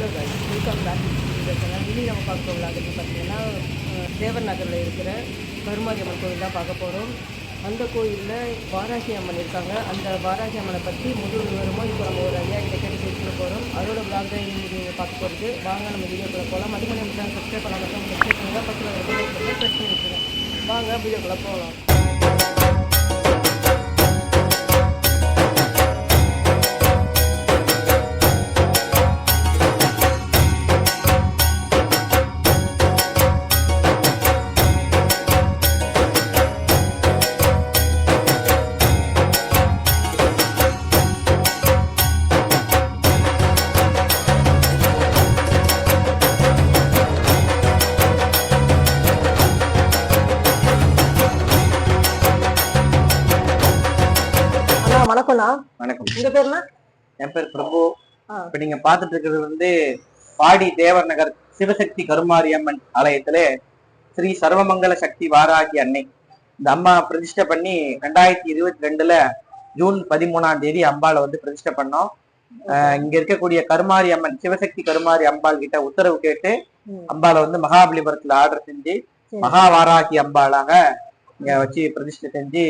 Hello guys. Welcome back இந்த channel இனி நம்ம பார்க்க விழாதுன்னு பார்த்தீங்கன்னா தேவர் நகரில் இருக்கிற கருமாரி அம்மன் தான் பார்க்க போகிறோம் அந்த கோயிலில் வாராகி அம்மன் இருக்காங்க. அந்த வாராகி அம்மனை பற்றி முழு விவரமும் இப்போ நம்ம ஒரு ஐயா கிட்ட கேட்டு பேசிக்க போகிறோம் அதோட விழாக் தான் இன்னைக்கு நீங்கள் பார்க்க போகிறது வாங்க நம்ம வீடியோக்குள்ளே போகலாம் அதுக்கு நம்ம சேனல் சப்ஸ்கிரைப் பண்ணாமல் சப்ஸ்கிரைப் பண்ணுங்கள் பக்கத்தில் பிரச்சனை இருக்குது வாங்க வீடியோக்குள்ளே போகலாம் வணக்கம்ண்ணா. வணக்கம். உங்கள் பேர்ண்ணா? என் பேர் பிரபு. இப்ப நீங்க பாத்துட்டு இருக்கிறது வந்து பாடி தேவர் நகர் சிவசக்தி கருமாரியம்மன் ஆலயத்துல ஸ்ரீ சர்வமங்கல சக்தி வாராகி அன்னை. இந்த அம்மா பிரதிஷ்டை பண்ணி ரெண்டாயிரத்தி இருபத்தி ரெண்டுல ஜூன் பதிமூணாம் தேதி அம்பாளை வந்து பிரதிஷ்டை பண்ணோம். இங்க இருக்கக்கூடிய கருமாரி அம்மன் சிவசக்தி கருமாரி அம்பாள் கிட்ட உத்தரவு கேட்டு ம். அம்பாளை வந்து மகாபலிபுரத்துல ஆர்டர் செஞ்சு. மகா வாராகி அம்பாளாக இங்க வச்சு பிரதிஷ்டை செஞ்சு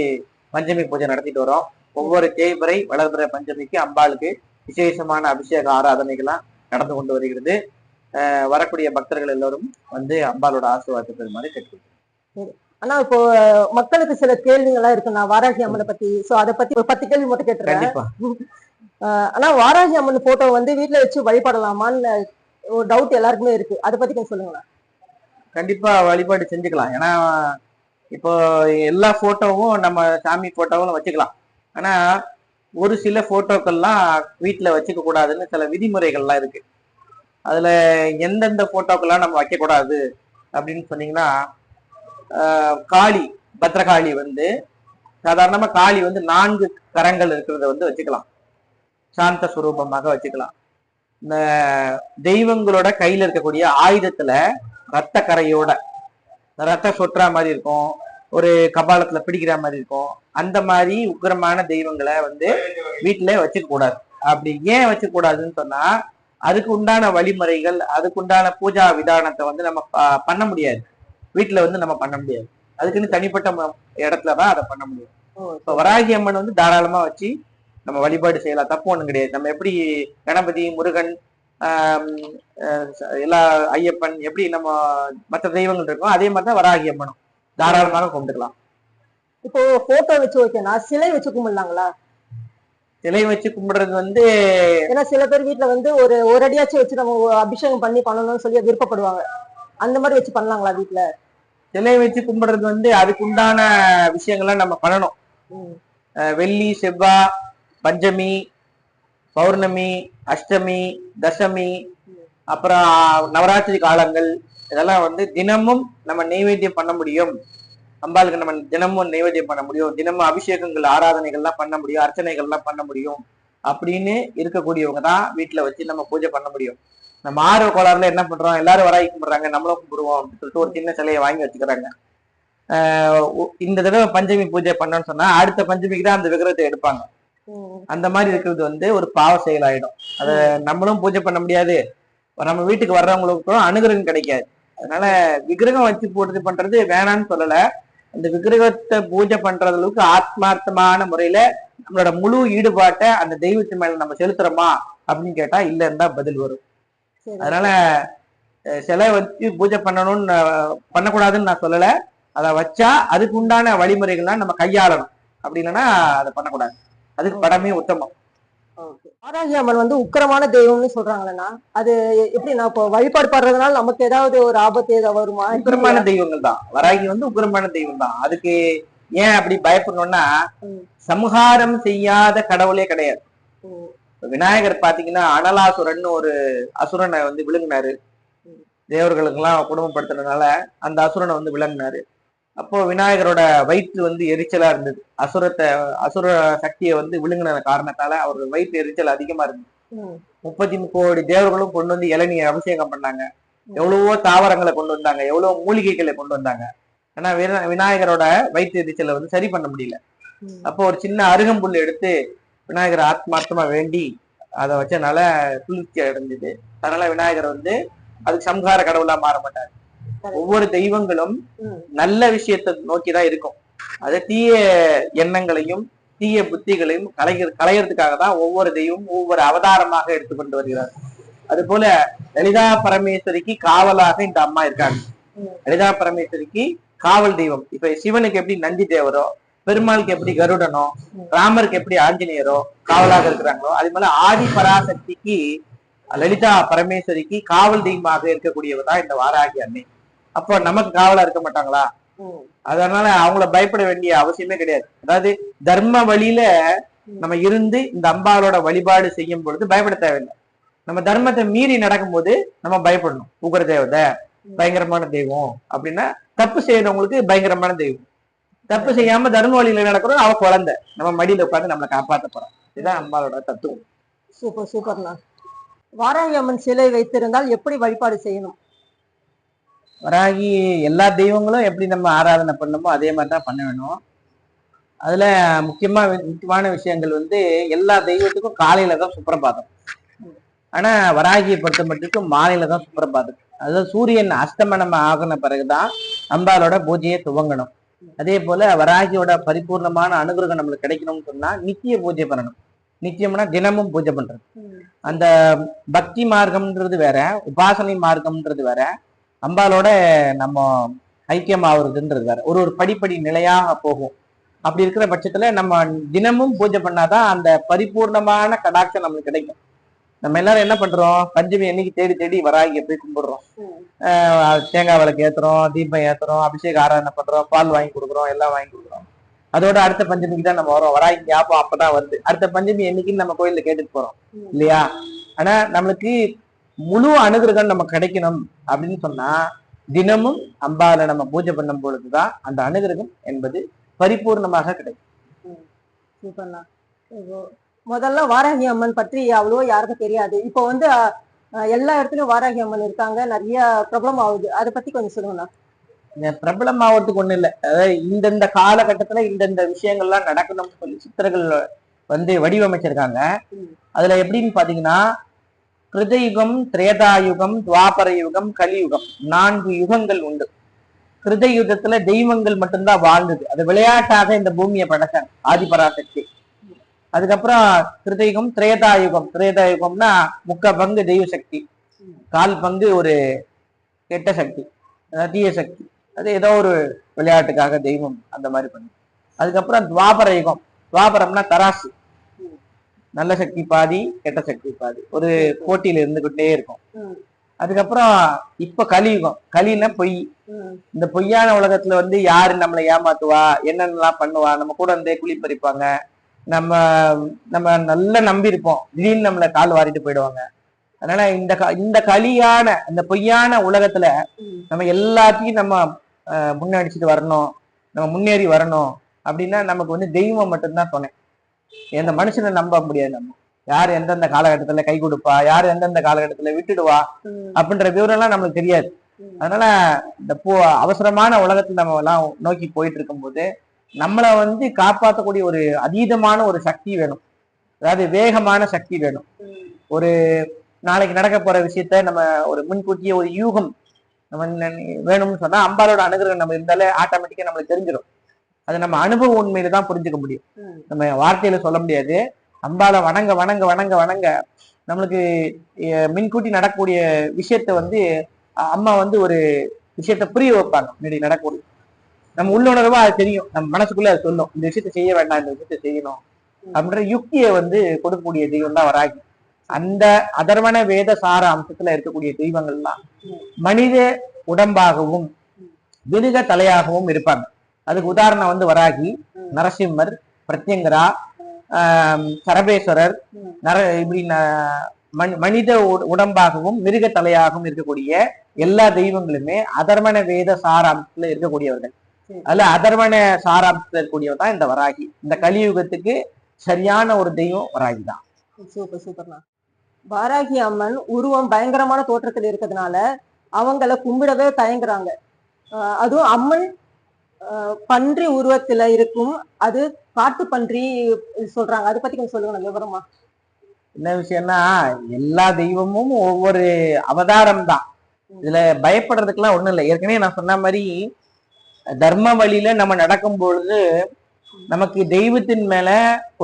பஞ்சமி பூஜை நடத்திட்டு வரோம். ஒவ்வொரு தேய்பிறை வளர்பிறை பஞ்சமிக்கு அம்பாளுக்கு விசேஷமான அபிஷேக ஆராதனைகள்லாம் நடந்து கொண்டு வருகிறது. வரக்கூடிய பக்தர்கள் எல்லோரும் வந்து அம்பாளோட ஆசீர்வாதத்தை பெறுமாறு கேட்டுக்கொள்கிறேன் அண்ணா இப்போ மக்களுக்கு சில கேள்விகள்லாம் இருக்குண்ணா வாராகி அம்மனை பத்தி சோ அதை பத்தி ஒரு பத்து கேள்வி மட்டும் அஹ், ஆனா வாராகி அம்மன் போட்டோ வந்து வீட்ல வச்சு வழிபடலாமான்னு ஒரு டவுட் எல்லாருக்குமே இருக்கு. அதை பத்தி கொஞ்சம் சொல்லுங்களேன். கண்டிப்பா வழிபாடு செஞ்சுக்கலாம். ஏன்னா இப்போ எல்லா போட்டோவும் நம்ம சாமி போட்டோவும் வச்சுக்கலாம். ஆனா ஒரு சில போட்டோக்கள்லாம் வீட்டுல வச்சுக்க கூடாதுன்னு சில விதிமுறைகள்லாம் இருக்கு. அதுல எந்தெந்த போட்டோக்கெல்லாம் நம்ம வைக்க கூடாது அப்படின்னு சொன்னீங்கன்னா காளி பத்ரகாளி வந்து சாதாரணமா காளி வந்து நான்கு கரங்கள் இருக்கிறத வந்து வச்சுக்கலாம். சாந்த சுரூபமாக வச்சுக்கலாம். இந்த தெய்வங்களோட கையில இருக்கக்கூடிய ஆயுதத்துல ரத்த கரையோட ரத்த சொற்றா மாதிரி இருக்கும். ஒரு கபாலத்துல பிடிக்கிற மாதிரி இருக்கும். அந்த மாதிரி உக்கிரமான தெய்வங்களை வந்து வீட்டுல வச்சுக்க கூடாது. அப்படி ஏன் வச்சுக்க கூடாதுன்னு சொன்னா அதுக்கு உண்டான வழிமுறைகள் அதுக்கு உண்டான பூஜா விதானத்தை வந்து நம்ம பண்ண முடியாது. வீட்டுல வந்து நம்ம பண்ண முடியாது. அதுக்குன்னு தனிப்பட்ட ம- இடத்துல தான் அதை பண்ண முடியும். இப்போ வராகி அம்மன் வந்து தாராளமா வச்சு நம்ம வழிபாடு செய்யலாம். தப்பு ஒண்ணும் கிடையாது. நம்ம எப்படி கணபதி முருகன் எல்லா ஐயப்பன் எப்படி நம்ம மற்ற தெய்வங்கள் இருக்கோ அதே மாதிரி தான் வராகி அம்மனும். தாராளமாக கும்பிட்டுக்கலாம் இப்போ போட்டோ வச்சு ஓகேண்ணா சிலை வச்சு கும்பிடலாங்களா? சிலை வச்சு கும்பிடுறது வந்து ஏன்னா சில பேர் வீட்ல வந்து ஒரு ஒரு அடியாச்சும் வச்சு நம்ம அபிஷேகம் பண்ணி பண்ணணும்னு சொல்லி விருப்பப்படுவாங்க. அந்த மாதிரி வச்சு பண்ணலாங்களா வீட்ல? சிலை வச்சு கும்பிடுறது வந்து அதுக்கு உண்டான விஷயங்கள்லாம் நம்ம பண்ணணும். வெள்ளி செவ்வாய் பஞ்சமி பௌர்ணமி அஷ்டமி தசமி அப்புறம் நவராத்திரி காலங்கள் இதெல்லாம் வந்து தினமும் நம்ம நெய்வேத்தியம் பண்ண முடியும். அம்பாளுக்கு நம்ம தினமும் நெய்வேத்தியம் பண்ண முடியும். தினமும் அபிஷேகங்கள் ஆராதனைகள்லாம் பண்ண முடியும் அர்ச்சனைகள்லாம் பண்ண முடியும். அப்படின்னு இருக்கக்கூடியவங்க தான் வீட்டுல வச்சு நம்ம பூஜை பண்ண முடியும். நம்ம ஆர்வ கோளாறுல என்ன பண்றோம்? எல்லாரும் வராகி கும்பிடுறாங்க நம்மளும் கும்பிடுவோம் அப்படின்னு சொல்லிட்டு ஒரு சின்ன சிலையை வாங்கி வச்சுக்கிறாங்க. இந்த தடவை பஞ்சமி பூஜை பண்ணோம்னு சொன்னா அடுத்த பஞ்சமிக்கு தான் அந்த விக்கிரகத்தை எடுப்பாங்க. அந்த மாதிரி இருக்கிறது வந்து ஒரு பாவ செயல் ஆயிடும் அத நம்மளும் பூஜை பண்ண முடியாது. நம்ம வீட்டுக்கு வர்றவங்களுக்கும் அனுகிரகம் கிடைக்காது. அதனால விக்கிரகம் வச்சு பூஜை பண்றது வேணாம்னு சொல்லல. அந்த விக்கிரகத்தை பூஜை பண்ற அளவுக்கு ஆத்மார்த்தமான முறையில நம்மளோட முழு ஈடுபாட்டை அந்த தெய்வத்து மேல நம்ம செலுத்துறோமா அப்படின்னு கேட்டா இல்லைன்னு தான் பதில் வரும். அதனால சிலை வச்சு பூஜை பண்ணணும்னு பண்ணக்கூடாதுன்னு நான் சொல்லல. அதை வச்சா அதுக்கு உண்டான வழிமுறைகள்லாம் நம்ம கையாளணும். அப்படி இல்லைன்னா அதை பண்ணக்கூடாது. அதுக்கு படமே உத்தமம். வாராகி அம்மன் வந்து உக்கிரமான தெய்வம்னு சொல்றாங்களேண்ணா. அது எப்படி நான் இப்போ வழிபாடு பண்றதுனால நமக்கு ஏதாவது ஒரு ஆபத்து ஏதாவது வருமா? உக்கிரமான தெய்வங்கள் தான். வராகி வந்து உக்கிரமான தெய்வம் தான். அதுக்கு ஏன் அப்படி பயப்படணும்னா. சம்ஹாரம் செய்யாத கடவுளே கிடையாது. விநாயகர் பாத்தீங்கன்னா அனலாசுரன் ஒரு அசுரனை வந்து விழுங்கினாரு. ம். தேவர்களுக்கெல்லாம் குடும்பப்படுத்துறதுனால அந்த அசுரனை வந்து விளங்கினாரு அப்போ விநாயகரோட வயிற்று வந்து எரிச்சலா இருந்தது. அசுரத்தை அசுர சக்தியை வந்து விழுங்கின காரணத்தால அவரோட வயிற்று எரிச்சல் அதிகமா இருந்தது. முப்பத்தி கோடி தேவர்களும் கொண்டு வந்து இளநீர் அபிஷேகம் பண்ணாங்க. எவ்வளவோ தாவரங்களை கொண்டு வந்தாங்க. எவ்வளவோ மூலிகைகளை கொண்டு வந்தாங்க. ஆனா விநாயகரோட வயிற்று எரிச்சலை வந்து சரி பண்ண முடியல. அப்போ ஒரு சின்ன அருகம்புல் எடுத்து விநாயகர் ஆத்மார்த்தமா வேண்டி அதை வச்சனால குளிர்ச்சி அடைஞ்சது அதனால விநாயகர் வந்து அதுக்கு சம்ஹார கடவுளா மாற மாட்டார். ஒவ்வொரு தெய்வங்களும். நல்ல விஷயத்தை நோக்கி தான் இருக்கும். அது தீய எண்ணங்களையும் தீய புத்திகளையும் கலைய களையறதுக்காக தான் ஒவ்வொரு தெய்வமும் ஒவ்வொரு அவதாரமாக எடுத்துக்கொண்டு வருகிறார் அது போல லலிதா பரமேஸ்வரிக்கு காவலாக இந்த அம்மா இருக்காங்க. லலிதா பரமேஸ்வரிக்கு காவல் தெய்வம். இப்ப சிவனுக்கு எப்படி நந்தி தேவரோ பெருமாளுக்கு எப்படி கருடனோ ராமருக்கு எப்படி ஆஞ்சநேயரோ காவலாக இருக்கிறாங்களோ அதே போல ஆதி பராசக்திக்கு லலிதா பரமேஸ்வரிக்கு காவல் தெய்வமாக இருக்கக்கூடியவர் தான் இந்த வாராகி அன்னை. அப்போ நமக்கு காவலா இருக்க மாட்டாங்களா. அதனால அவங்கள பயப்பட வேண்டிய அவசியமே கிடையாது. அதாவது தர்ம வழியில நம்ம இருந்து இந்த அம்பாளோட வழிபாடு செய்யும் பொழுது பயப்பட தேவையில்லை. நம்ம தர்மத்தை மீறி நடக்கும்போது நம்ம பயப்படணும். உக்ர தேவதை பயங்கரமான தெய்வம் அப்படின்னா தப்பு செய்யறவங்களுக்கு பயங்கரமான தெய்வம். தப்பு செய்யாம தர்ம வழியில நடக்கிறோம் அவ குழந்தை. நம்ம மடியில உட்காந்து நம்மளை காப்பாத்த போறோம் இதுதான் அம்பாளோட தத்துவம். சூப்பர் சூப்பர்ண்ணா. வாராகி அம்மன் சிலை வைத்திருந்தால் எப்படி வழிபாடு செய்யணும்? வராகி எல்லா தெய்வங்களும் எப்படி நம்ம ஆராதனை பண்ணணுமோ அதே மாதிரி தான் பண்ண வேணும். அதுல முக்கியமா முக்கியமான விஷயங்கள் வந்து எல்லா தெய்வத்துக்கும் காலையில தான் சுப்பிரபாதம் ஆனா வராகியை பொறுத்த மட்டுக்கும் மாலையில தான் சுப்பிரபாதம் அதாவது சூரியன் அஸ்தமனம் ஆகின பிறகுதான் அம்பாலோட பூஜையை துவங்கணும். அதே போல வராகியோட பரிபூர்ணமான அனுகிரகம் நம்மளுக்கு கிடைக்கணும்னு சொன்னா நித்திய பூஜை பண்ணணும். நித்தியம்னா தினமும் பூஜை பண்றது. அந்த பக்தி மார்க்கம்ன்றது வேற உபாசனை மார்க்கம்ன்றது வேற. அம்பாலோட நம்ம ஐக்கியமாகிறதுன்றது வேற. ஒரு ஒரு படிப்படி நிலையாக போகும். அப்படி இருக்கிற பட்சத்துல நம்ம தினமும் பூஜை பண்ணாதான் அந்த பரிபூர்ணமான கடாட்சம் நம்மளுக்கு கிடைக்கும். நம்ம எல்லாரும் என்ன பண்றோம்? பஞ்சமி அன்னைக்கு தேடி தேடி வராகிய போய் கும்பிடுறோம். ஆஹ் தேங்காய் விளக்கு ஏத்துறோம் தீபம் ஏத்துறோம் அபிஷேக ஆராதனை பண்றோம் பால் வாங்கி கொடுக்குறோம் எல்லாம் வாங்கி கொடுக்குறோம். அதோட அடுத்த பஞ்சமிக்கு தான் நம்ம வரோம். வராகி ஞாபகம் அப்பதான் வருது. அடுத்த பஞ்சமி என்னைக்குன்னு நம்ம கோயில்ல கேட்டுட்டு போறோம். இல்லையா? ஆனா நம்மளுக்கு முழு அனுகிரகம் நம்ம கிடைக்கணும் அப்படின்னு சொன்னா தினமும் அம்பால நம்ம பூஜை பண்ணும் பொழுதுதான் அந்த அனுகிரகம் என்பது பரிபூர்ணமாக கிடைக்கும். முதல்ல வாராகி அம்மன் பற்றி அவ்வளோ யாருக்கும் தெரியாது. இப்போ வந்து எல்லா இடத்துலயும் வாராகி அம்மன் இருக்காங்க. நிறைய ப்ராப்ளம் ஆகுது. அதை பத்தி கொஞ்சம் சொல்லுங்கண்ணா. பிரபலம் ஆவறதுக்கு ஒண்ணு இல்லை. அதாவது இந்தந்த காலகட்டத்துல இந்தந்த விஷயங்கள்லாம் நடக்கணும்னு சொல்லி சித்தர்கள் வந்து வடிவமைச்சிருக்காங்க. அதுல எப்படின்னு பாத்தீங்கன்னா கிருதயுகம் திரேதாயுகம் துவாபர யுகம் கலியுகம். நான்கு யுகங்கள் உண்டு. கிருதயுகத்துல தெய்வங்கள் மட்டும்தான் வாழ்ந்தது. அது விளையாட்டாக இந்த பூமியை படைச்சாங்க ஆதிபராசக்தி. அதுக்கப்புறம் கிருதயுகம் திரேதாயுகம். திரேதாயுகம்னா முக்க பங்கு தெய்வ சக்தி. கால் பங்கு ஒரு கெட்ட சக்தி. தீய சக்தி. அது ஏதோ ஒரு விளையாட்டுக்காக தெய்வம் அந்த மாதிரி பண்ணு அதுக்கப்புறம் துவாபர யுகம் துவாபரம்னா தராசு. நல்ல சக்தி பாதி கெட்ட சக்தி பாதி. ஒரு போட்டியில இருந்துகிட்டே இருக்கும். அதுக்கப்புறம் இப்ப கலியுகம். கலின்னா பொய். இந்த பொய்யான உலகத்துல வந்து யாரு நம்மளை ஏமாத்துவா? என்னென்னலாம் பண்ணுவா? நம்ம கூட இருந்தே குழி பறிப்பாங்க. நம்ம நம்ம நல்லா நம்பி இருப்போம் திடீர்னு நம்மளை கால் வாரிட்டு போயிடுவாங்க. அதனால இந்த இந்த கலியான இந்த பொய்யான உலகத்துல நம்ம எல்லாத்தையும் நம்ம முன்னடிச்சிட்டு வரணும். நம்ம முன்னேறி வரணும். அப்படின்னா நமக்கு வந்து தெய்வம் மட்டும்தான் துணை. எந்த மனுஷனை நம்ப முடியாது நம்ம. யார் எந்தெந்த காலகட்டத்துல கை கொடுப்பா யார் எந்தெந்த காலகட்டத்துல விட்டுடுவா அப்படின்ற விவரம்லாம் நம்மளுக்கு தெரியாது. அதனால இந்த போ அவசரமான உலகத்துல நம்ம எல்லாம் நோக்கி போயிட்டு இருக்கும்போது நம்மளை வந்து காப்பாற்றக்கூடிய ஒரு அதீதமான ஒரு சக்தி வேணும். அதாவது வேகமான சக்தி வேணும். ஒரு நாளைக்கு நடக்க போற விஷயத்த நம்ம ஒரு முன்கூட்டியே ஒரு யூகம் நம்ம வேணும்னு சொன்னா அம்பாலோட அனுகிரகம் நம்ம இருந்தாலே ஆட்டோமேட்டிக்கா நம்மளுக்கு தெரிஞ்சிடும் அது நம்ம அனுபவ உண்மையில தான் புரிஞ்சுக்க முடியும். நம்ம வார்த்தையில சொல்ல முடியாது. அம்பால வணங்க வணங்க வணங்க வணங்க. நம்மளுக்கு முன்கூட்டி நடக்கக்கூடிய விஷயத்த வந்து அம்மா வந்து ஒரு விஷயத்த புரிய வைப்பாங்க. முன்னாடி நடக்கக்கூடிய நம்ம உள்ளுணர்வா அது தெரியும். நம்ம மனசுக்குள்ள அது சொல்லும். இந்த விஷயத்த செய்ய வேண்டாம் இந்த விஷயத்த செய்யணும். அப்படின்ற யுக்தியை வந்து கொடுக்கக்கூடிய தெய்வம் தான் வராகி. அந்த அதர்வன வேத சார அம்சத்துல இருக்கக்கூடிய தெய்வங்கள்லாம் மனித உடம்பாகவும் மிருக தலையாகவும் இருப்பாங்க. அதுக்கு உதாரணம் வந்து வராகி நரசிம்மர் பிரத்யங்கரா சரபேஸ்வரர் நர இப்படி மனித உட- உடம்பாகவும் மிருக தலையாகவும் இருக்கக்கூடிய எல்லா தெய்வங்களுமே அதர்வன வேத சாராம்சத்துல இருக்கக்கூடியவர்கள். அதுல அதர்வன சாராம்சத்துல இருக்கக்கூடியவர் தான் இந்த வராகி. இந்த கலியுகத்துக்கு சரியான ஒரு தெய்வம் வராகி தான். சூப்பர் சூப்பர்ண்ணா. வாராகி அம்மன் உருவம் பயங்கரமான தோற்றத்தில் இருக்கிறதுனால அவங்கள கும்பிடவே தயங்குறாங்க. அதுவும் அம்மன் பன்றி உருவத்துல இருக்கும். அது காட்டு பன்றி சொல்றாங்க. அதை பத்தி கொஞ்சம் சொல்லுங்க விவரமா. என்ன விஷயம்னா எல்லா தெய்வமும் ஒவ்வொரு அவதாரம் தான். இதுல பயப்படுறதுக்கெல்லாம் ஒண்ணும் இல்லை. ஏற்கனவே நான் சொன்ன மாதிரி தர்ம வழியில நம்ம நடக்கும் பொழுது நமக்கு தெய்வத்தின் மேல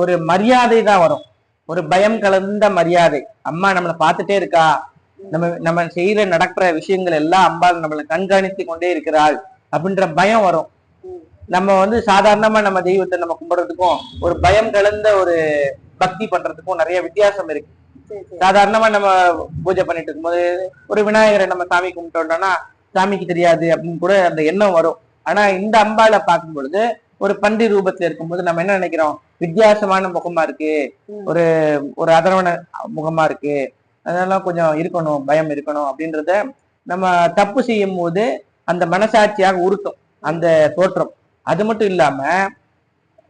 ஒரு மரியாதை தான் வரும். ஒரு பயம் கலந்த மரியாதை. அம்மா நம்மளை பார்த்துட்டே இருக்கா. நம்ம நம்ம செய்யற நடக்கிற விஷயங்கள் எல்லாம் அம்பாள் நம்மளை கண்காணித்து கொண்டே இருக்கிறாள் அப்படின்ற பயம் வரும். நம்ம வந்து சாதாரணமா நம்ம தெய்வத்தை நம்ம கும்பிடுறதுக்கும் ஒரு பயம் கலந்த ஒரு பக்தி பண்றதுக்கும் நிறைய வித்தியாசம் இருக்கு. சாதாரணமா நம்ம பூஜை பண்ணிட்டு இருக்கும்போது ஒரு விநாயகரை நம்ம சாமி கும்பிட்டோம்னா சாமிக்கு தெரியாது அப்படின்னு கூட அந்த எண்ணம் வரும். ஆனா இந்த அம்பாளை பார்க்கும் பொழுது ஒரு பன்றி ரூபத்துல இருக்கும்போது நம்ம என்ன நினைக்கிறோம்? வித்தியாசமான முகமா இருக்கு. ஒரு ஒரு அதரவண முகமா இருக்கு. அதெல்லாம் கொஞ்சம் இருக்கணும் பயம் இருக்கணும் அப்படின்றத நம்ம தப்பு செய்யும் போது அந்த மனசாட்சியாக உறுத்தும். அந்த தோற்றம். அது மட்டும் இல்லாம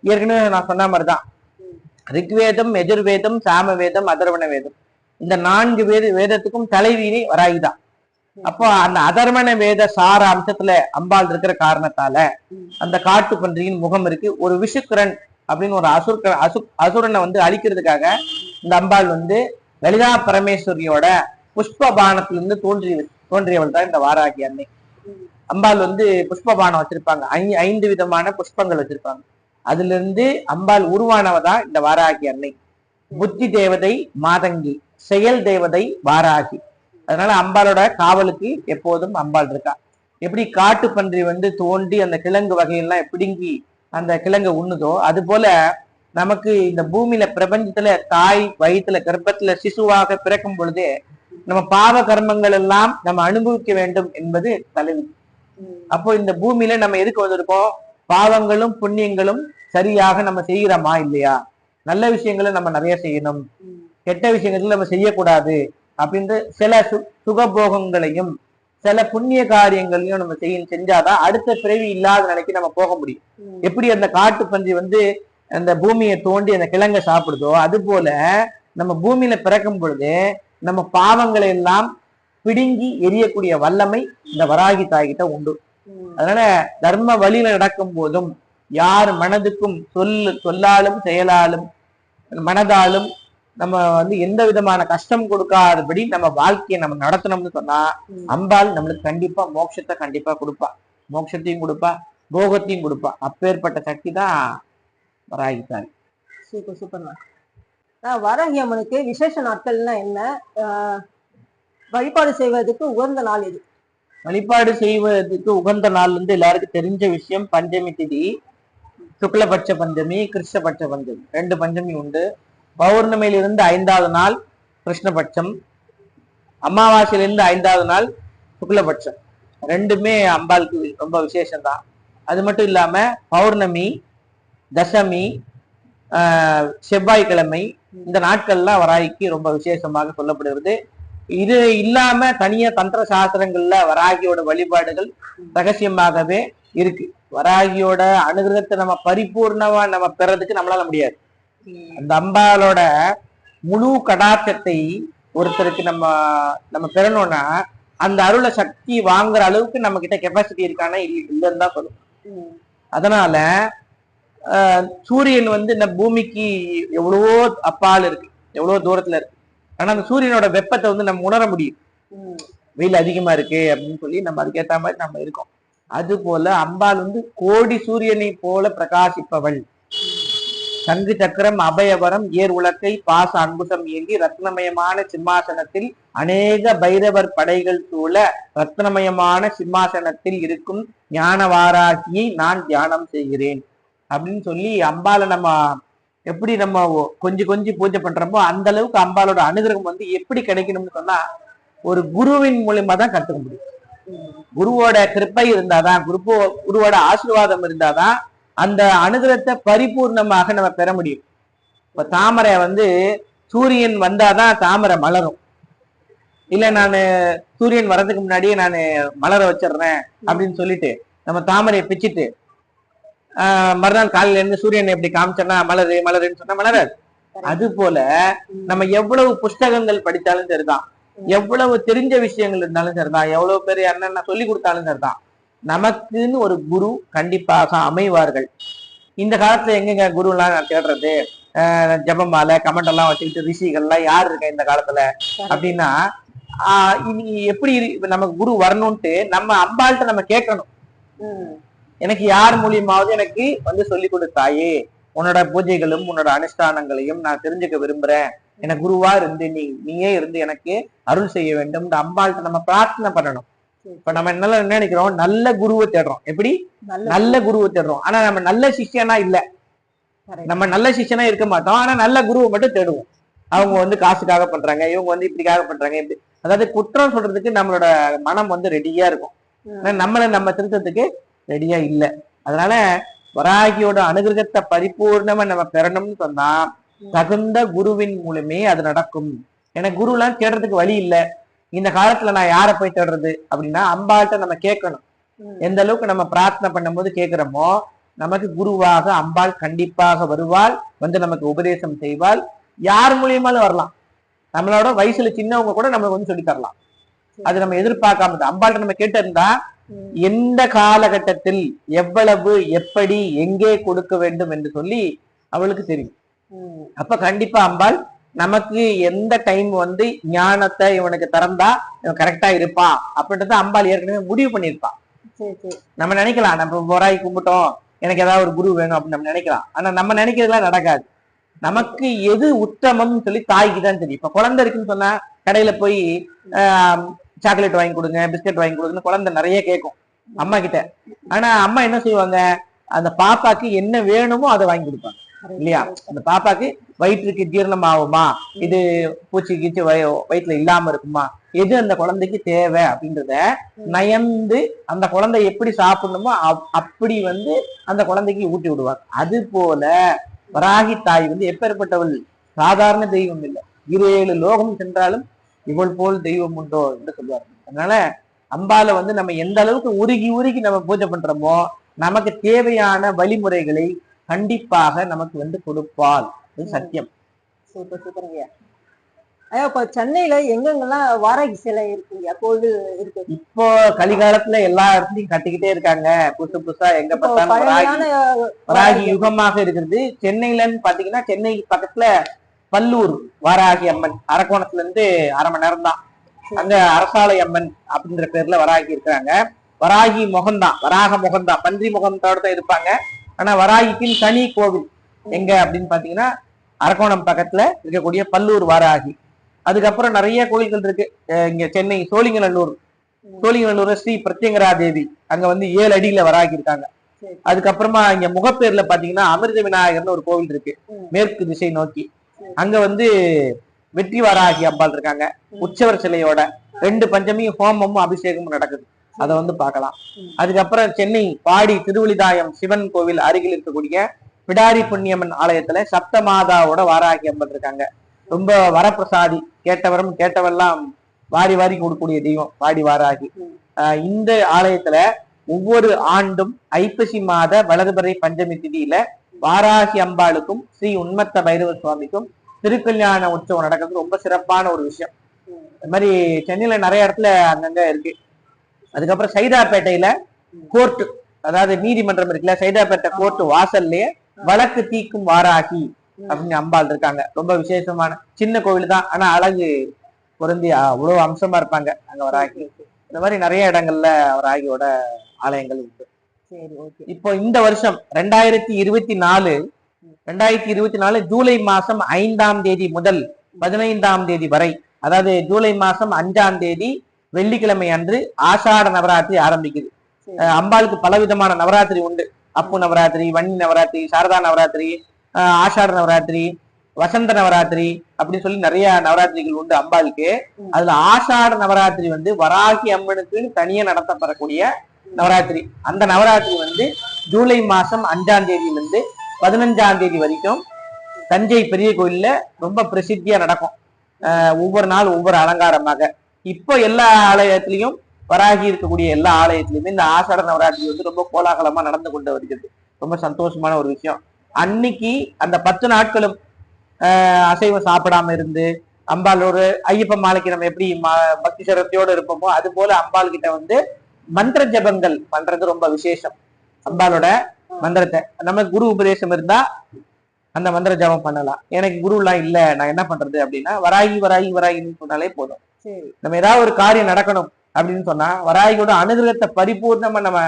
ஏற்கனவே நான் சொன்ன மாதிரிதான். ரிக்வேதம் எஜுர்வேதம் சாம வேதம் அதர்வண வேதம் இந்த நான்கு வேத வேதத்துக்கும் தலைவீனி வராகிதான் அப்போ அந்த அதர்வண வேத சார அம்சத்துல அம்பாள் இருக்கிற காரணத்தால அந்த காட்டு பன்றியின் முகம் இருக்கு. ஒரு விஷுக்கரன் அப்படின்னு ஒரு அசுர்க அசு அசுரனை வந்து அழிக்கிறதுக்காக இந்த அம்பாள் வந்து லலிதா பரமேஸ்வரியோட புஷ்ப பானத்திலிருந்து தோன்றி தோன்றியவள் தான் இந்த வாராகி அன்னை. அம்பாள் வந்து புஷ்பபானம் வச்சிருப்பாங்க. ஐ- ஐந்து விதமான புஷ்பங்கள் வச்சிருப்பாங்க. அதுல இருந்து அம்பாள் உருவானவதான் இந்த வாராகி அன்னை. புத்தி தேவதை மாதங்கி. செயல் தேவதை வாராகி. அதனால அம்பாளோட காவலுக்கு எப்போதும் அம்பாள் இருக்கா. எப்படி காட்டு பன்றி வந்து தோண்டி அந்த கிழங்கு வகையெல்லாம் பிடுங்கி அந்த கிழங்கு உண்ணுதோ அது போல நமக்கு இந்த பூமியில பிரபஞ்சத்துல தாய் வயிற்றுல கர்ப்பத்துல சிசுவாக பிறக்கும் பொழுதே நம்ம பாவ கர்மங்கள் எல்லாம் நம்ம அனுபவிக்க வேண்டும் என்பது தலைவி. அப்போ இந்த பூமியில நம்ம எதுக்கு வந்திருக்கோம்? பாவங்களும் புண்ணியங்களும் சரியாக நம்ம செய்கிறோமா இல்லையா? நல்ல விஷயங்களை நம்ம நிறைய செய்யணும். கெட்ட விஷயங்களை நம்ம செய்யக்கூடாது அப்படின்ற சில சு சுகபோகங்களையும் சில புண்ணிய காரியங்களையும் நம்ம செய்ய செஞ்சாதான் அடுத்த பிறவி இல்லாத நிலைக்கு நம்ம போக முடியும். எப்படி அந்த காட்டு பன்றி வந்து அந்த பூமியை தோண்டி அந்த கிழங்கை சாப்பிடுதோ அது போல நம்ம பூமியில பிறக்கும் பொழுது நம்ம பாவங்களை எல்லாம் பிடுங்கி எரியக்கூடிய வல்லமை இந்த வராகி தாய்கிட்ட உண்டு. அதனால தர்ம வழியில நடக்கும் போதும் யார் மனதுக்கும் சொல் சொல்லாலும் செயலாலும் மனதாலும் நம்ம வந்து எந்த விதமான கஷ்டம் கொடுக்காதபடி நம்ம வாழ்க்கையை நம்ம நடத்தணும்னு சொன்னா. அம்பாள் நம்மளுக்கு கண்டிப்பா மோட்சத்தை கண்டிப்பா கொடுப்பா. மோட்சத்தையும் கொடுப்பா போகத்தையும் கொடுப்பா. அப்பேற்பட்ட சக்தி தான் வராகி தாய். சூப்பர் சூப்பர்ண்ணா. வாராகி அம்மனுக்கு விசேஷ நாட்கள்னா என்ன? வழிபாடு செய்வதற்கு உகந்த நாள் இது. வழிபாடு செய்வதற்கு உகந்த நாள் வந்து எல்லாருக்கும் தெரிஞ்ச விஷயம். பஞ்சமி திதி சுக்லபட்ச பஞ்சமி கிருஷ்ணபட்ச பஞ்சமி. ரெண்டு பஞ்சமி உண்டு. பௌர்ணமியிலிருந்து ஐந்தாவது நாள் கிருஷ்ணபட்சம். அமாவாசையிலிருந்து ஐந்தாவது நாள் சுக்லபட்சம். ரெண்டுமே அம்பாளுக்கு ரொம்ப விசேஷம் தான் அது மட்டும் இல்லாம பௌர்ணமி தசமி செவ்வாய்க்கிழமை இந்த நாட்கள்லாம் வராய்க்கு ரொம்ப விசேஷமாக சொல்லப்படுகிறது. இது இல்லாம தனியா தந்திர சாஸ்திரங்கள்ல வராகியோட வழிபாடுகள் ரகசியமாகவே இருக்கு. வராகியோட அனுகிரகத்தை நம்ம பரிபூர்ணமா நம்ம பெறதுக்கு நம்மளால முடியாது. அந்த அம்பாளோட முழு கடாட்சத்தை ஒருத்தருக்கு நம்ம நம்ம பெறணும்னா அந்த அருளை சக்தி வாங்குற அளவுக்கு நம்ம கிட்ட கெப்பாசிட்டி இருக்கானா இல்லைன்னு தான் சொல்லும் அதனால சூரியன் வந்து இந்த பூமிக்கு எவ்வளவோ அப்பால் இருக்கு. எவ்வளவோ தூரத்துல இருக்கு. ஆனா அந்த சூரியனோட வெப்பத்தை வந்து நம்ம உணர முடியும். வெயில் அதிகமா இருக்கு அப்படின்னு சொல்லி நம்ம அதுக்கேத்த மாதிரி நம்ம இருக்கோம். அது போல அம்பாள் வந்து கோடி சூரியனை போல பிரகாசிப்பவள். சங்கு சக்கரம் அபயவரம் ஏர் உலக்கை பாச அங்குசம் இயங்கி ரத்னமயமான சிம்மாசனத்தில் அநேக பைரவர் படைகள் சூழ ரத்னமயமான சிம்மாசனத்தில் இருக்கும் ஞானவாராகியை நான் தியானம் செய்கிறேன். அப்படின்னு சொல்லி அம்பாளை நம்ம எப்படி நம்ம கொஞ்சம் கொஞ்சம் பூஜை பண்றோமோ அந்த அளவுக்கு அம்பாளோட அனுகிரகம் வந்து எப்படி கிடைக்கணும்னு சொன்னா ஒரு குருவின் மூலியமா தான் கத்துக்க முடியும். குருவோட கிருப்பை இருந்தாதான் குரு குருவோட ஆசீர்வாதம் இருந்தாதான் அந்த அனுகிரகத்தை பரிபூர்ணமாக நம்ம பெற முடியும். இப்ப தாமரை வந்து சூரியன் வந்தாதான் தாமரை மலரும். இல்ல நான் சூரியன் வர்றதுக்கு முன்னாடியே நான் மலர வச்சிடுறேன் அப்படின்னு சொல்லிட்டு நம்ம தாமரையை பிச்சுட்டு மறுநாள் காலையில இருந்து சூரியன் எப்படி காமிச்சோன்னா மலரு மலருன்னு சொன்னா மலராது. அது போல நம்ம எவ்வளவு புஸ்தகங்கள் படித்தாலும் சரிதான். எவ்வளவு தெரிஞ்ச விஷயங்கள் இருந்தாலும் சரிதான். எவ்வளவு பேர் என்னென்ன சொல்லி கொடுத்தாலும் சரிதான். நமக்குன்னு ஒரு குரு கண்டிப்பாக அமைவார்கள். இந்த காலத்துல எங்கங்க குரு எல்லாம் நான் தேடுறது? ஜெபமாலை கமெண்ட் எல்லாம் வச்சுக்கிட்டு ரிஷிகள்லாம் யார் இருக்கா இந்த காலத்துல? அப்படின்னா ஆஹ் இனி எப்படி நமக்கு குரு வரணும்ட்டு நம்ம அம்பாள்கிட்ட நம்ம கேட்கணும். எனக்கு யார் மூலியமாவது எனக்கு வந்து சொல்லி கொடுத்தாயே? உன்னோட பூஜைகளும் உன்னோட அனுஷ்டானங்களையும் நான் தெரிஞ்சுக்க விரும்புறேன். எனக்கு குருவா இருந்து நீ நீயே இருந்து எனக்கு அருள் செய்ய வேண்டும். அம்பாள்கிட்ட நம்ம பிரார்த்தனை பண்ணணும். இப்ப நம்ம என்ன என்ன நினைக்கிறோம்? நல்ல குருவை தேடுறோம். எப்படி? நல்ல குருவை தேடுறோம். ஆனா நம்ம நல்ல சிஷ்யனா இல்ல. நம்ம நல்ல சிஷ்யனா இருக்க மாட்டோம். ஆனா நல்ல குருவை மட்டும் தேடுவோம். அவங்க வந்து காசுக்காக பண்றாங்க. இவங்க வந்து இப்படிக்காக பண்றாங்க. இப்படி. அதாவது குற்றம் சொல்றதுக்கு நம்மளோட மனம் வந்து ரெடியா இருக்கும். நம்மளை நம்ம திருத்தத்துக்கு ரெடியா இல்ல. அதனால வராகியோட அனுகிரகத்தை பரிபூர்ணமா நம்ம பெறணும்னு சொன்னா தகுந்த குருவின் மூலமே அது நடக்கும். எனக்கு குருலாம் தேடுறதுக்கு வழி இல்ல. இந்த காலத்துல நான் யாரை போய் தேடுறது அப்படின்னா அம்பாள்கிட்ட நம்ம கேட்கணும். எந்த அளவுக்கு நம்ம பிரார்த்தனை பண்ணும்போது கேட்கிறோமோ நமக்கு குருவாக அம்பாள் கண்டிப்பாக வருவாள். வந்து நமக்கு உபதேசம் செய்வாள். யார் மூலியமாலும் வரலாம். நம்மளோட வயசுல சின்னவங்க கூட நம்மளுக்கு வந்து சொல்லி தரலாம். அது நம்ம எதிர்பார்க்காம அம்பாள்கிட்ட நம்ம கேட்டு இருந்தா. எந்த காலகட்டத்தில் எவ்வளவு எப்படி எங்கே கொடுக்க வேண்டும் என்று சொல்லி அவளுக்கு தெரியும். அப்ப கண்டிப்பா அம்பாள் நமக்கு எந்த டைம் வந்து ஞானத்தை இவனுக்கு திறந்தா இவன் கரெக்டா இருப்பான் அப்படின்றத அம்பாள் ஏற்கனவே முடிவு சரி நம்ம நினைக்கலாம் நம்ம போராய் கும்பிட்டோம் எனக்கு ஏதாவது ஒரு குரு வேணும் அப்படின்னு நம்ம நினைக்கலாம். ஆனா நம்ம நினைக்கிறதுலாம் நடக்காது. நமக்கு எது உத்தமம்னு சொல்லி தாய்க்கு தான் தெரியும். இப்ப குழந்தை இருக்குன்னு சொன்னா கடையில போய் சாக்லேட் வாங்கி கொடுங்க பிஸ்கட் வாங்கி கொடுங்கன்னு குழந்தை நிறைய கேட்கும் அம்மா கிட்ட ஆனா அம்மா என்ன செய்வாங்க? அந்த பாப்பாக்கு என்ன வேணுமோ அதை வாங்கி கொடுப்பாங்க. இல்லையா? அந்த பாப்பாக்கு வயிற்றுக்கு ஜீரணம் ஆகுமா இது பூச்சி கீச்சி வயிற்றுல இல்லாம இருக்குமா? எது அந்த குழந்தைக்கு தேவை அப்படின்றத நயந்து அந்த குழந்தை எப்படி சாப்பிடணுமோ அப்- அப்படி வந்து அந்த குழந்தைக்கு ஊட்டி விடுவாங்க. அது போல வராகி தாய் வந்து எப்பேற்பட்டவள் சாதாரண தெய்வம் இல்லை. இரு ஏழு லோகம் சென்றாலும் இவள் போல் தெய்வம் உண்டோ என்று சொல்லுவாங்க அதனால அம்பால வந்து நம்ம எந்த அளவுக்கு உருகி உருகி நம்ம பூஜை பண்றோமோ நமக்கு தேவையான வழிமுறைகளை கண்டிப்பாக நமக்கு வந்து கொடுப்பாள். இது சத்தியம். சூப்பர் சூப்பருங்க. ஐயா இப்போ சென்னையில எங்கெங்கெல்லாம் வாராகி சிலை இருக்குங்க கோவில் இருக்கு. இப்போ கலிகாலத்துல எல்லா இடத்துலயும் கட்டிக்கிட்டே இருக்காங்க. புதுசு புதுசா எங்க பார்த்தாலும் வராகி. யுகமாக இருக்கிறது. சென்னையிலன்னு பாத்தீங்கன்னா சென்னை பக்கத்துல பல்லூர் வாராகி அம்மன். அரக்கோணத்துல இருந்து அரை மணி நேரம் தான் அங்க அரசாலை அம்மன் அப்படின்ற பேர்ல வராகி இருக்கிறாங்க. வராகி முகம்தான். வராக முகம்தான். பன்றி முகத்தோட தான் இருப்பாங்க. ஆனா வராகிக்குன்னு தனி கோவில் எங்க அப்படின்னு பாத்தீங்கன்னா அரக்கோணம் பக்கத்துல இருக்கக்கூடிய பல்லூர் வாராகி. அதுக்கப்புறம் நிறைய கோயில்கள் இருக்கு. இங்க சென்னை சோழிங்கநல்லூர். சோழிங்கநல்லூர் ஸ்ரீ பிரத்யங்கரா தேவி அங்க வந்து ஏழு அடியில வராகி இருக்காங்க. அதுக்கப்புறமா இங்க முகப்பேர்ல பாத்தீங்கன்னா அமிர்த விநாயகர்னு ஒரு கோவில் இருக்கு. மேற்கு திசை நோக்கி. அங்க வந்து வெற்றி வாராகி அம்பாள் இருக்காங்க உற்சவர் சிலையோட ரெண்டு பஞ்சமியும் ஹோமமும் அபிஷேகமும் நடக்குது. அதை வந்து பார்க்கலாம் அதுக்கப்புறம் சென்னை பாடி திருவிழிதாயம் சிவன் கோவில் அருகில் இருக்கக்கூடிய பிடாரி புண்ணியம்மன் ஆலயத்துல சப்த மாதாவோட வாராகி அம்மன் இருக்காங்க ரொம்ப வரப்பிரசாதி கேட்டவரும் கேட்டவெல்லாம் வாரி வாரி கொடுக்கக்கூடிய தெய்வம் பாடி வாராகி. ஆஹ் இந்த ஆலயத்துல ஒவ்வொரு ஆண்டும் ஐப்பசி மாத வலதுபறை பஞ்சமி திதியில வாராகி அம்பாளுக்கும் ஸ்ரீ உண்மத்த பைரவ சுவாமிக்கும் திருக்கல்யாண உற்சவம் நடக்கிறது. ரொம்ப சிறப்பான ஒரு விஷயம். இந்த மாதிரி சென்னையில நிறைய இடத்துல அங்கங்க இருக்கு. அதுக்கப்புறம் சைதாப்பேட்டையில கோர்ட் அதாவது நீதிமன்றம் இருக்குல்ல சைதாப்பேட்டை கோர்ட் வாசல்லையே வழக்கு தீக்கும் வாராகி அப்படின்னு அம்பாள் இருக்காங்க. ரொம்ப விசேஷமான சின்ன கோவில் தான் ஆனா அழகு பொருந்தி அவ்வளவு அம்சமா இருப்பாங்க அங்க வராகி. இந்த மாதிரி நிறைய இடங்கள்ல வராகியோட ஆலயங்கள் உண்டு இப்போ இந்த வருஷம் ரெண்டாயிரத்தி இருபத்தி நாலு ரெண்டாயிரத்தி இருபத்தி நாலு ஜூலை மாசம் ஐந்தாம் தேதி முதல் பதினைந்தாம் தேதி வரை அதாவது ஜூலை மாசம் அஞ்சாம் தேதி வெள்ளிக்கிழமை அன்று ஆஷாட நவராத்திரி ஆரம்பிக்குது. அம்பாளுக்கு பலவிதமான நவராத்திரி உண்டு. அப்பு நவராத்திரி வன்னி நவராத்திரி சாரதா நவராத்திரி ஆஷாட நவராத்திரி வசந்த நவராத்திரி அப்படின்னு சொல்லி நிறைய நவராத்திரிகள் உண்டு அம்பாளுக்கு. அதுல ஆஷாட நவராத்திரி வந்து வராகி அம்மனுக்குன்னு தனியா நடத்தப்படக்கூடிய நவராத்திரி. அந்த நவராத்திரி வந்து ஜூலை மாசம் அஞ்சாம் தேதியிலிருந்து பதினஞ்சாம் தேதி வரைக்கும் தஞ்சை பெரிய கோயில்ல ரொம்ப பிரசித்தியா நடக்கும். அஹ் ஒவ்வொரு நாள் ஒவ்வொரு அலங்காரமாக. இப்போ எல்லா ஆலயத்திலையும் வராகி இருக்கக்கூடிய எல்லா ஆலயத்திலையுமே இந்த ஆசாட நவராத்திரி வந்து ரொம்ப கோலாகலமா நடந்து கொண்டு வருகிறது. ரொம்ப சந்தோஷமான ஒரு விஷயம். அன்னைக்கு அந்த பத்து நாட்களும் ஆஹ் அசைவம் சாப்பிடாம இருந்து அம்பாளோட ஐயப்ப மாலைக்கு நம்ம எப்படி ம- பக்தி சிரத்தையோடு இருப்போமோ அது போல அம்பாள் கிட்ட வந்து மந்திர ஜபங்கள் பண்றது ரொம்ப விசேஷம். அம்பாளோட மந்திரத்தை. நம்ம குரு உபதேசம் இருந்தா அந்த மந்திர ஜபம் பண்ணலாம். எனக்கு குருலாம் இல்ல நான் என்ன பண்றது அப்படின்னா வராகி வராகி வராகின்னு சொன்னாலே போதும். நம்ம ஏதாவது ஒரு காரியம் நடக்கணும் அப்படின்னு சொன்னா வராகியோட அனுகிரகத்தை பரிபூர்ணமா நம்ம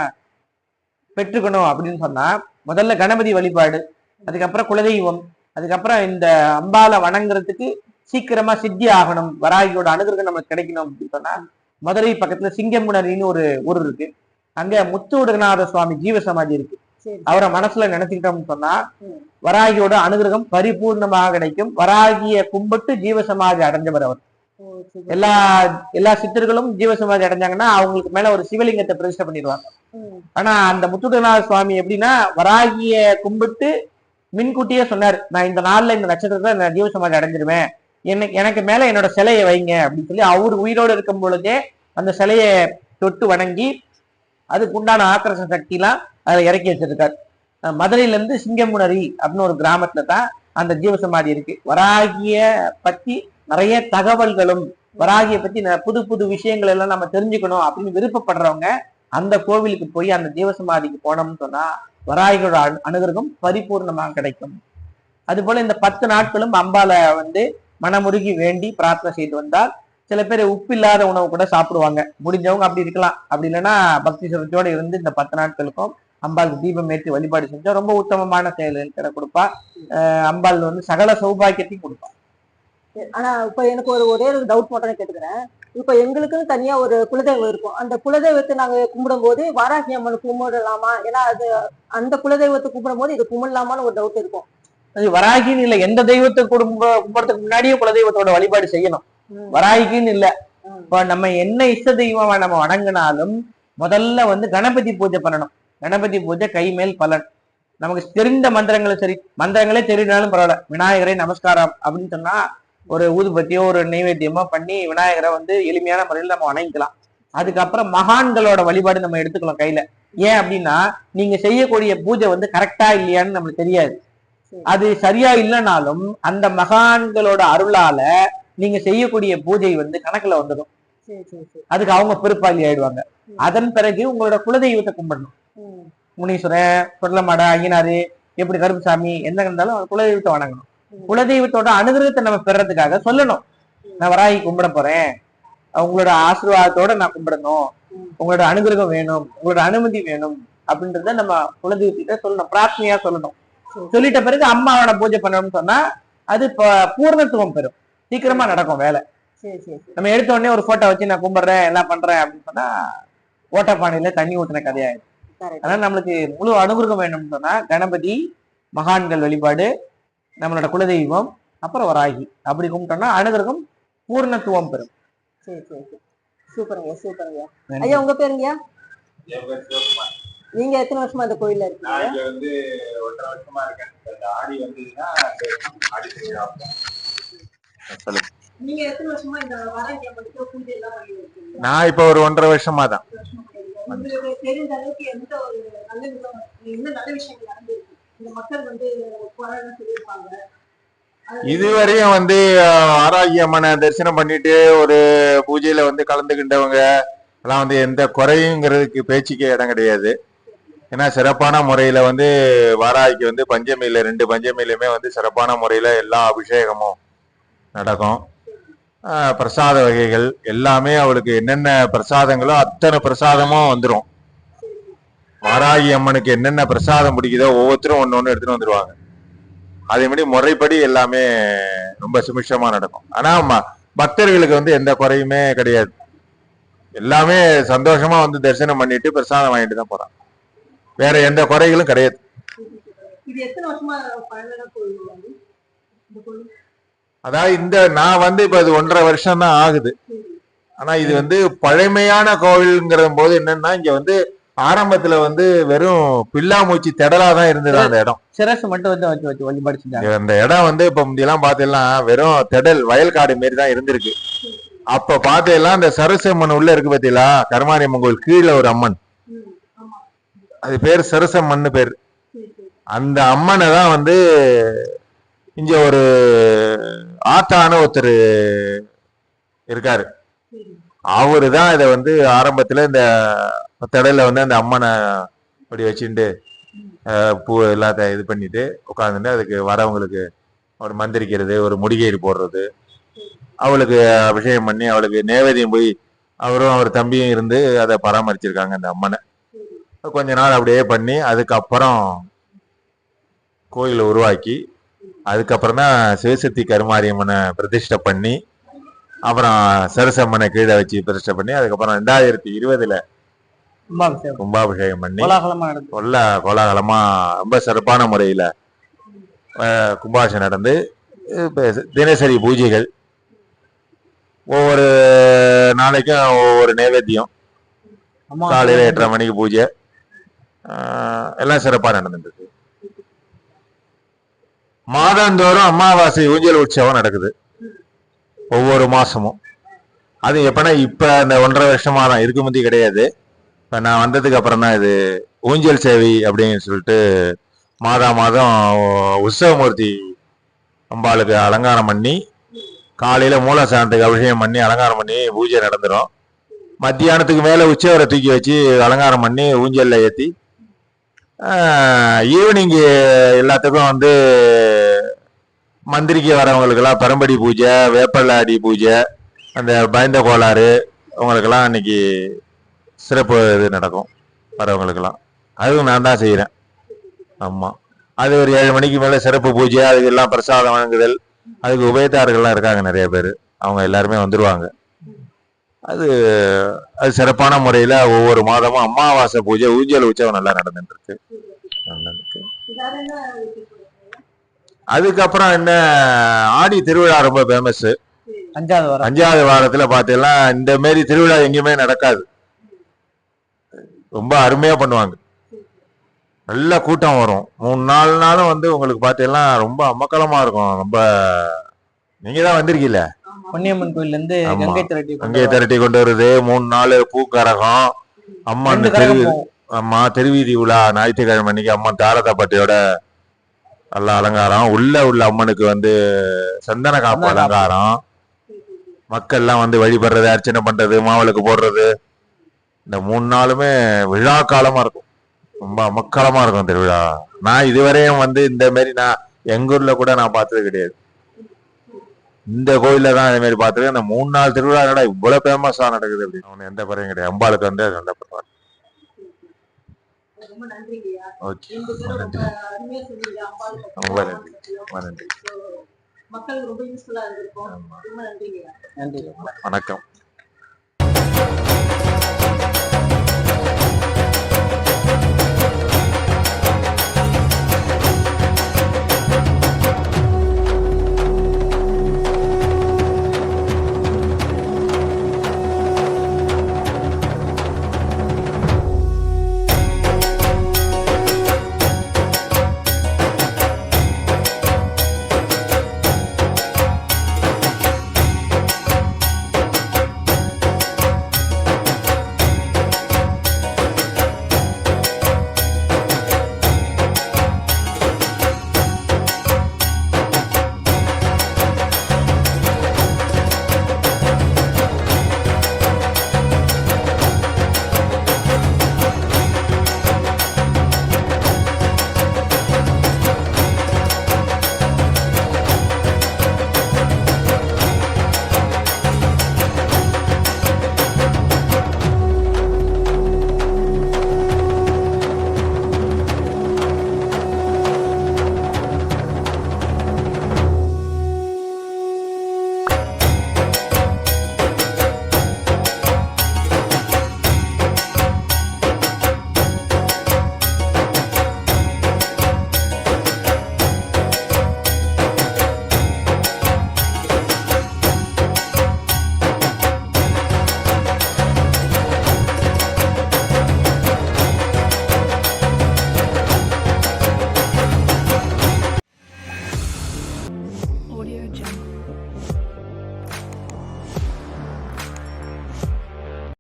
பெற்றுக்கணும் அப்படின்னு சொன்னா முதல்ல கணபதி வழிபாடு அதுக்கப்புறம் குலதெய்வம் அதுக்கப்புறம் இந்த அம்பால வணங்குறதுக்கு சீக்கிரமா சித்தி ஆகணும். வராகியோட அனுகிரகம் நமக்கு கிடைக்கணும் அப்படின்னு சொன்னா மதுரை பக்கத்துல சிங்கமுனரின்னு ஒரு ஊர் இருக்கு. அங்க முத்துவுடநாத சுவாமி ஜீவ சமாதி இருக்கு அவரை மனசுல நினைச்சுக்கிட்டோம்னு சொன்னா. வராகியோட அனுகிரகம் பரிபூர்ணமாக கிடைக்கும். வராகிய கும்பிட்டு ஜீவசமாதி அடைஞ்சவர் அவர். எல்லா எல்லா சித்தர்களும் ஜீவசமாதி அடைஞ்சாங்கன்னா அவங்களுக்கு மேல ஒரு சிவலிங்கத்தை பிரதிஷ்டை பண்ணிடுவாங்க. ஆனா அந்த முத்துடநாத சுவாமி எப்படின்னா வராகிய கும்பிட்டு முன்கூட்டியே சொன்னார் நான் இந்த நாள்ல இந்த நட்சத்திரத்துல நான் ஜீவசமாதி அடைஞ்சிருவேன். எனக்கு எனக்கு மேல என்னோட சிலையை வைங்க அப்படின்னு சொல்லி அவர் உயிரோடு இருக்கும் பொழுதே அந்த சிலையை தொட்டு வணங்கி அதுக்கு உண்டான ஆக்கிரச சக்திலாம் அதை இறக்கி வச்சிருக்காரு. மதுரையிலேருந்து மதுரையில இருந்து சிங்கமுனரி அப்படின்னு ஒரு கிராமத்துல தான் அந்த ஜீவசமாதி இருக்கு. வராகிய பத்தி நிறைய தகவல்களும் வராகிய பத்தி புது புது விஷயங்கள் எல்லாம் நம்ம தெரிஞ்சுக்கணும் அப்படின்னு விருப்பப்படுறவங்க அந்த கோவிலுக்கு போய் அந்த ஜீவசமாதிக்கு போனோம்னு சொன்னா வராகியோட அனு- அனுகிரகம் பரிபூர்ணமாக கிடைக்கும். அது போல இந்த பத்து நாட்களும் அம்பால வந்து மனமுருகி வேண்டி பிரார்த்தனை செய்து வந்தால் சில பேர் உப்பு இல்லாத உணவு கூட சாப்பிடுவாங்க. முடிஞ்சவங்க அப்படி இருக்கலாம். அப்படி இல்லைன்னா பக்தி சிரத்தோட இருந்து இந்த பத்து நாட்களுக்கும் அம்பாளுக்கு தீபம் ஏற்றி வழிபாடு செஞ்சா ரொம்ப உத்தமமான செயல்களை கொடுப்பா. அஹ் அம்பாள் வந்து சகல சௌபாக்கியத்தையும் கொடுப்பா. ஆனா இப்ப எனக்கு ஒரு ஒரே ஒரு டவுட் மட்டும் கேட்டுக்கிறேன். இப்ப எங்களுக்குன்னு தனியா ஒரு குலதெய்வம் இருக்கும். அந்த குலதெய்வத்தை நாங்க கும்பிடும் போது வாராகி அம்மன் கும்பிடலாமா? ஏன்னா அது அந்த குலதெய்வத்தை கும்பிடும் போது இது கும்பிடலாமான்னு ஒரு டவுட் இருக்கும். வராகின்னு இல்ல. எந்த தெய்வத்தை குடும்ப கும்பிடறதுக்கு முன்னாடியே குலதெய்வத்தோட வழிபாடு செய்யணும். வராகின்னு இல்ல. இப்ப நம்ம என்ன இஷ்ட தெய்வமா நம்ம வணங்கினாலும் முதல்ல வந்து கணபதி பூஜை பண்ணணும். கணபதி பூஜை கை மேல் பலன். நமக்கு தெரிந்த மந்திரங்களும் சரி மந்திரங்களே தெரியினாலும் பரவாயில்ல. விநாயகரை நமஸ்காரம் அப்படின்னு சொன்னா ஒரு ஊதுபத்தியோ ஒரு நைவேத்தியமோ பண்ணி விநாயகரை வந்து எளிமையான முறையில் நம்ம வணங்கிக்கலாம். அதுக்கப்புறம் மகான்களோட வழிபாடு நம்ம எடுத்துக்கலாம் கையில. ஏன் அப்படின்னா நீங்க செய்யக்கூடிய பூஜை வந்து கரெக்டா இல்லையான்னு நம்மளுக்கு தெரியாது. அது சரியா இல்லைனாலும் அந்த மகான்களோட அருளால நீங்க செய்யக்கூடிய பூஜை வந்து கணக்குல வந்துடும். அதுக்கு அவங்க பெருப்பாளி ஆயிடுவாங்க. அதன் பிறகு உங்களோட குலதெய்வத்தை கும்பிடணும். முனீஸ்வரன் சுடலமாடா ஐயனாரு எப்படி கருப்புசாமி என்ன இருந்தாலும் குலதெய்வத்தை வணங்கணும். குலதெய்வத்தோட அனுகிரகத்தை நம்ம பெறதுக்காக சொல்லணும். நான் வராகி கும்பிட போறேன். உங்களோட ஆசீர்வாதத்தோட நான் கும்பிடணும். உங்களோட அனுகிரகம் வேணும். உங்களோட அனுமதி வேணும். அப்படின்றத நம்ம குலதெய்வத்திட்ட சொல்லணும். பிரார்த்தனையா சொல்லணும். சொல்லிட்ட பிறகு அம்மாவோட பூஜை பண்ணணும்னு சொன்னா அது பூர்ணத்துவம் பெறும். சீக்கிரமா நடக்கும் வேலை. சரி சரி சரி. நம்ம எடுத்த உடனே ஒரு போட்டோ வச்சு நான் கும்பிடுறேன் எல்லாம் பண்றேன் அப்படின்னு சொன்னா ஓட்டப்பானையில தண்ணி ஊத்துன கதையாயிடும். கரெக்ட். அதனால நம்மளுக்கு முழு அனுகிரகம் வேணும்னு சொன்னா கணபதி மகான்கள் வழிபாடு நம்மளோட குலதெய்வம் அப்புறம் வராகி அப்படி கும்பிட்டோம்னா அனுகிரகம் பூர்ணத்துவம் பெறும். சரி சரி சரி. சூப்பருங்க சூப்பருங்க. ஐயா உங்க பேருங்கய்யா. நீங்க எத்தனை வருஷமா இந்த கோயில்ல நான் இருக்கீங்க இங்க வந்து ஒன்றரை வருஷமா இருக்கேன். இந்த ஆடி வந்ததுன்னா ஆடி திருவிழா சொல்லுங்க. நீங்க எத்தனை வருஷமா இந்த வாராகி அம்மனுக்கு பூஜை எல்லாம் பண்ணி இருக்கீங்க நான் இப்ப ஒரு ஒன்றரை வருஷமா தான். உங்களுக்கு தெரிந்த அளவுக்கு எந்த ஒரு நல்ல விதம் என்ன நல்ல விஷயங்கள் நடந்திருக்கு? இந்த மக்கள் வந்து குறைன்னு சொல்லியிருப்பாங்க. இதுவரையும் வந்து அஹ், ஆரோக்கிய அம்மனை தரிசனம் பண்ணிட்டு ஒரு பூஜையில வந்து கலந்துக்கிட்டவங்க எல்லாம் வந்து எந்த குறையுங்கிறதுக்கு பேச்சுக்கே இடம் கிடையாது. ஏன்னா சிறப்பான முறையில வந்து வாராய்க்கு வந்து பஞ்சமியில ரெண்டு பஞ்சமியிலுமே வந்து சிறப்பான முறையில எல்லா அபிஷேகமும் நடக்கும். பிரசாத வகைகள் எல்லாமே அவளுக்கு என்னென்ன பிரசாதங்களோ அத்தனை பிரசாதமும் வந்துடும் வாராகி அம்மனுக்கு என்னென்ன பிரசாதம் பிடிக்குதோ ஒவ்வொருத்தரும் ஒன்று ஒன்று எடுத்துகிட்டு வந்துருவாங்க. அதே மாதிரி முறைப்படி எல்லாமே ரொம்ப சுமிஷமாக நடக்கும். ஆனால் ம- பக்தர்களுக்கு வந்து எந்த குறையுமே கிடையாது. எல்லாமே சந்தோஷமாக வந்து தரிசனம் பண்ணிட்டு பிரசாதம் வாங்கிட்டு தான் போகிறான் வேற எந்த குறைகளும் கிடையாது. அதாவது இந்த நான் வந்து இப்ப இது ஒன்றரை வருஷம் தான் ஆகுது. ஆனா இது வந்து பழமையான கோவில்ங்கிற போது என்னன்னா இங்க வந்து ஆரம்பத்துல வந்து வெறும் பில்லாமூச்சி திடலா தான் இருந்தது அந்த இடம். சிரசு மட்டும் வந்து வச்சு வச்சு வழிபாடு அந்த இடம் வந்து இப்ப முந்தியெல்லாம் பார்த்தீங்கன்னா வெறும் திடல் வயல்காடு மாரி தான் இருந்திருக்கு. அப்ப பார்த்தீங்கன்னா அந்த சரசம்மன் உள்ள இருக்கு பாத்தீங்களா? கருமாரி அம்மன் கோயில் கீழே ஒரு அம்மன். அது பேர் சரசம்மன்னு பேர். அந்த அம்மனை தான் வந்து இங்க ஒரு ஆத்தான ஒருத்தர் இருக்காரு. அவரு தான் இதை வந்து ஆரம்பத்துல இந்த தடையில வந்து அந்த அம்மனை இப்படி வச்சுட்டு பூ எல்லாத்தையும் இது பண்ணிட்டு உட்காந்துட்டு அதுக்கு வரவங்களுக்கு ஒரு மந்திரிக்கிறது ஒரு முடிகயிறு போடுறது. அவளுக்கு அபிஷேகம் பண்ணி அவளுக்கு நேவேதியம் போய் அவரும் அவர் தம்பியும் இருந்து அதை பராமரிச்சிருக்காங்க அந்த அம்மனை. கொஞ்ச நாள் அப்படியே பண்ணி அதுக்கப்புறம் கோயிலை உருவாக்கி அதுக்கப்புறம் தான் சிவசக்தி கருமாரியம்மனை பிரதிஷ்டை பண்ணி அப்புறம் சரசம்மனை கீழே வச்சு பிரதிஷ்டை பண்ணி அதுக்கப்புறம் ரெண்டாயிரத்தி இருபதுல கும்பாபிஷேகம். பண்ணி கொல்ல கோலாகலமா ரொம்ப சிறப்பான முறையில கும்பாபிஷேகம் நடந்து தினசரி பூஜைகள். ஒவ்வொரு நாளைக்கும் ஒவ்வொரு நைவேத்தியம். காலையில எட்டரை மணிக்கு பூஜை. எல்லாம் சிறப்பாக நடந்துட்டு மாதந்தோறும் அமாவாசை ஊஞ்சல் உற்சவம் நடக்குது. ஒவ்வொரு மாசமும். அது எப்பனா இப்ப இந்த ஒன்றரை வருஷமா தான் இதுக்கு முந்தி கிடையாது. இப்ப நான் வந்ததுக்கு அப்புறம் தான் இது ஊஞ்சல் சேவை அப்படின்னு சொல்லிட்டு மாதா மாதம் உற்சவமூர்த்தி அம்பாளுக்கு அலங்காரம் பண்ணி காலையில மூலசானத்துக்கு அபிஷேகம் பண்ணி அலங்காரம் பண்ணி பூஜை நடந்துரும். மத்தியானத்துக்கு மேல உச்சவரை தூக்கி வச்சு அலங்காரம் பண்ணி ஊஞ்சல்ல ஏற்றி ஈவினிங்கு எல்லாத்துக்கும் வந்து மந்திரிக்கு வரவங்களுக்கெல்லாம் பரம்படி பூஜை வேப்பலாடி பூஜை அந்த பயந்த கோளாறு அவங்களுக்கெல்லாம் அன்னைக்கு சிறப்பு இது நடக்கும் வரவங்களுக்கெல்லாம். அதுவும் நான் தான் செய்கிறேன் ஆமாம் அது ஒரு ஏழு மணிக்கு மேலே சிறப்பு பூஜை அதுக்கெல்லாம் பிரசாதம் வழங்குதல் அதுக்கு உபயத்தார்கள்லாம் இருக்காங்க நிறைய பேர். அவங்க எல்லாருமே வந்துடுவாங்க அது அது சிறப்பான முறையில ஒவ்வொரு மாதமும் அமாவாசை பூஜை ஊஞ்சல் உற்சவம் நல்லா நடந்துட்டு இருக்கு நடந்துட்டு இருக்கு. அதுக்கப்புறம் என்ன ஆடி திருவிழா ரொம்ப ஃபேமஸ் அஞ்சாவது வாரம். அஞ்சாவது வாரத்துல பார்த்தீங்கன்னா இந்த மாரி திருவிழா எங்கேயுமே நடக்காது. ரொம்ப அருமையா பண்ணுவாங்க. நல்ல கூட்டம் வரும். மூணு நாலு நாளும் வந்து உங்களுக்கு பார்த்தீங்கன்னா ரொம்ப அமக்கலமா இருக்கும். ரொம்ப நீங்க தான் வந்திருக்கீல்ல பொன்னியம்மன் கோயில்ல இருந்து. கங்கை திரட்டி அங்கே திரட்டி கொண்டு வருது. மூணு நாள் பூக்கரகம். அம்மன் தெரு. அம்மா திருவீதி உலா ஞாயிற்றுக்கிழமை அன்னைக்கு அம்மன் தாரதப்பட்டியோட நல்ல அலங்காரம். உள்ள உள்ள அம்மனுக்கு வந்து சந்தன காப்பு சந்தன காப்பு. அலங்காரம். மக்கள்லாம் வந்து வழிபடுறது அர்ச்சனை பண்றது மாவிளக்கு போடுறது. இந்த மூணு நாளுமே விழா காலமா இருக்கும். ரொம்ப மக்களமா இருக்கும் திருவிழா. நான் இதுவரையும் வந்து இந்த மாதிரி நான் எங்க ஊர்ல கூட நான் பார்த்தது கிடையாது. இந்த கோயில்ல தான் அதே மாதிரி பார்த்துருக்கேன். இந்த மூணு நாள் திருவிழா என்னடா இவ்வளவு ஃபேமஸா நடக்குது அப்படின்னு. அவனு எந்த குறையும் கிடையாது. அம்பாளுக்கு வந்து அது நல்ல நன்றிங்கய்யா. ஓகே. ரொம்ப நன்றி. ரொம்ப நன்றி. ரொம்ப யூஸ்ஃபுல்லா நன்றிங்கய்யா. நன்றி. வணக்கம்.